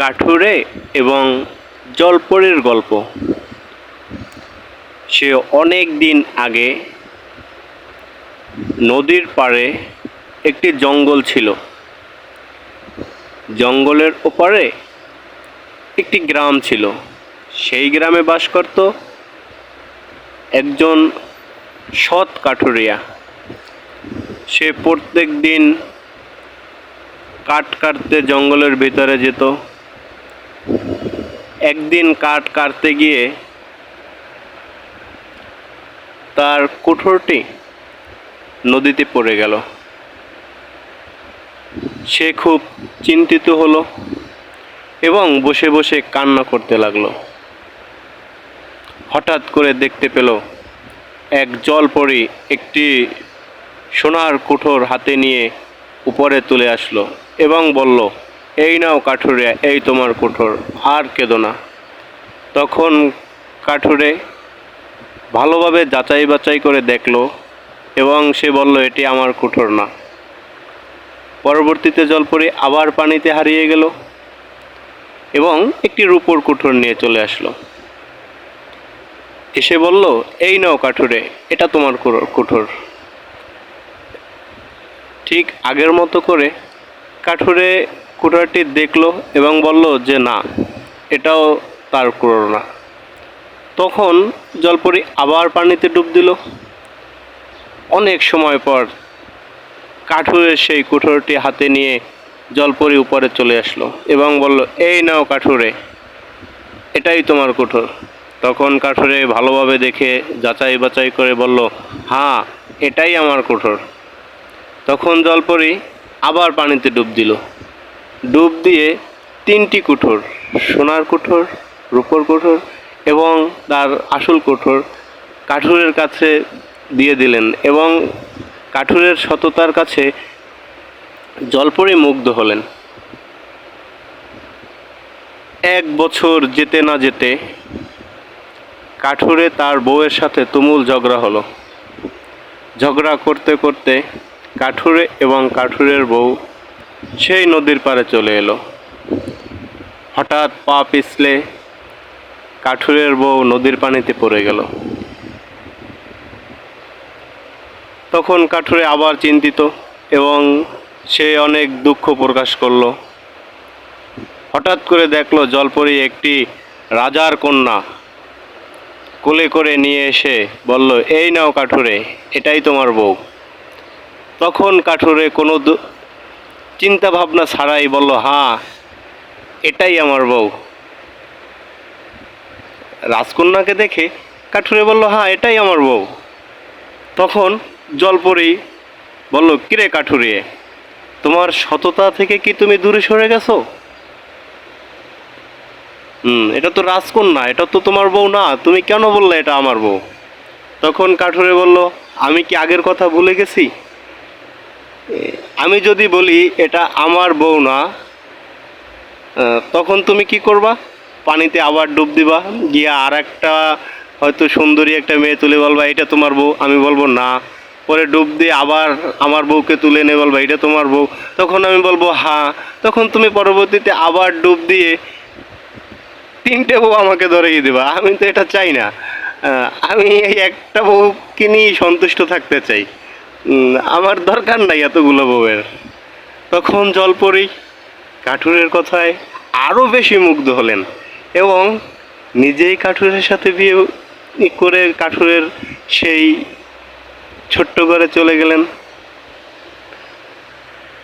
কাঠুরে এবং জলপরের গল্প। সে অনেক দিন আগে নদীর পাড়ে একটি জঙ্গল ছিল। জঙ্গলের ওপারে একটি গ্রাম ছিল। সেই গ্রামে বাস করত একজন সৎ কাঠুরিয়া। সে প্রত্যেক দিন কাঠ কাটতে জঙ্গলের ভিতরে যেত। একদিন কাঠ কাটতে গিয়ে তার কুঠোরটি নদীতে পড়ে গেল। সে খুব চিন্তিত হলো এবং বসে বসে কান্না করতে লাগল। হঠাৎ করে দেখতে পেল এক জল জলপরি একটি সোনার কুঠোর হাতে নিয়ে উপরে তুলে আসলো এবং বলল এই নাও কাঠুরে, এই তোমার কুঠোর, আর কেঁদো না। তখন কাঠুরে ভালোভাবে যাচাই বাছাই করে দেখল এবং সে বলল, এটি আমার কুঠোর না। পরবর্তীতে জলপরি আবার পানিতে হারিয়ে গেল এবং একটি রূপোর কুঠোর নিয়ে চলে আসলো। এসে বলল, এই নাও কাঠুরে, এটা তোমার কুঠোর। ঠিক আগের মতো করে কাঠুরে কুঠারটি দেখল এবং বলল যে, না, এটাও তার কুড়োর না তখন জলপরি আবার পানিতে ডুব দিল। অনেক সময় পর কাঠুরের সেই কুঠোরটি হাতে নিয়ে জলপরি উপরে চলে আসলো এবং বলল, এই নাও কাঠুরে, এটাই তোমার কুঠোর তখন কাঠুরে ভালোভাবে দেখে যাচাই বাছাই করে বলল হ্যাঁ এটাই আমার কুঠোর তখন জলপরি আবার পানিতে ডুব দিল। ডুব দিয়ে তিনটি কুঠোর, সোনার কুঠোর, রূপোর কুঠোর এবং তার আসল কুঠোর কাঠুরের কাছে দিয়ে দিলেন এবং কাঠুরের সততার কাছে জলপরি মুগ্ধ হলেন। এক বছর যেতে না যেতে কাঠুরে তার বউয়ের সাথে তুমুল ঝগড়া হলো। ঝগড়া করতে করতে কাঠুরে এবং কাঠুরের বউ সেই নদীর পাড়ে চলে এলো। হঠাৎ পা পিছলে কাঠুরের বউ নদীর পানিতে পড়ে গেল। তখন কাঠুরে আবার চিন্তিত এবং সে অনেক দুঃখ প্রকাশ করল। হঠাৎ করে দেখল জলপরি একটি রাজার কন্যা কোলে করে নিয়ে এসে বলল, এই নাও কাঠুরে, এটাই তোমার বউ। তখন কাঠুরে কোনো চিন্তা ভাবনা ছাড়াই বলল হ্যাঁ এটাই আমার বউ। রাজকন্যাকে দেখে কাঠুরে বলল হ্যাঁ এটাই আমার বউ। তখন জলপরি বলল, কিরে কাঠুরিয়ে তোমার সততা থেকে কি তুমি দূরে সরে গেছো? হুম, এটা তো রাজকন্যা, এটা তো তোমার বউ না, তুমি কেন বললে এটা আমার বউ? তখন কাঠুরে বলল, আমি কি আগের কথা ভুলে গেছি? আমি যদি বলি এটা আমার বউ না তখন তুমি কি করবা? পানিতে আবার ডুব দিবা, গিয়ে আর একটা হয়তো সুন্দরী একটা মেয়ে তুলে বলবা, এটা তোমার বউ। আমি বলব, না। পরে ডুব দিয়ে আবার আমার বউকে তুলে এনে বলবা, এটা তোমার বউ। তখন আমি বলব হ্যাঁ। তখন তুমি পরবর্তীতে আবার ডুব দিয়ে তিনটে বউ আমাকে ধরিয়ে দেবা। আমি তো এটা চাই না। আমি এই একটা বউকে নিয়েই সন্তুষ্ট থাকতে চাই। আমার দরকার নাই এতগুলো বউয়ের। তখন জলপরি কাঠুরের কথায় আরও বেশি মুগ্ধ হলেন এবং নিজেই কাঠুরের সাথে বিয়ে করে কাঠুরের সেই ছোট্ট ঘরে চলে গেলেন।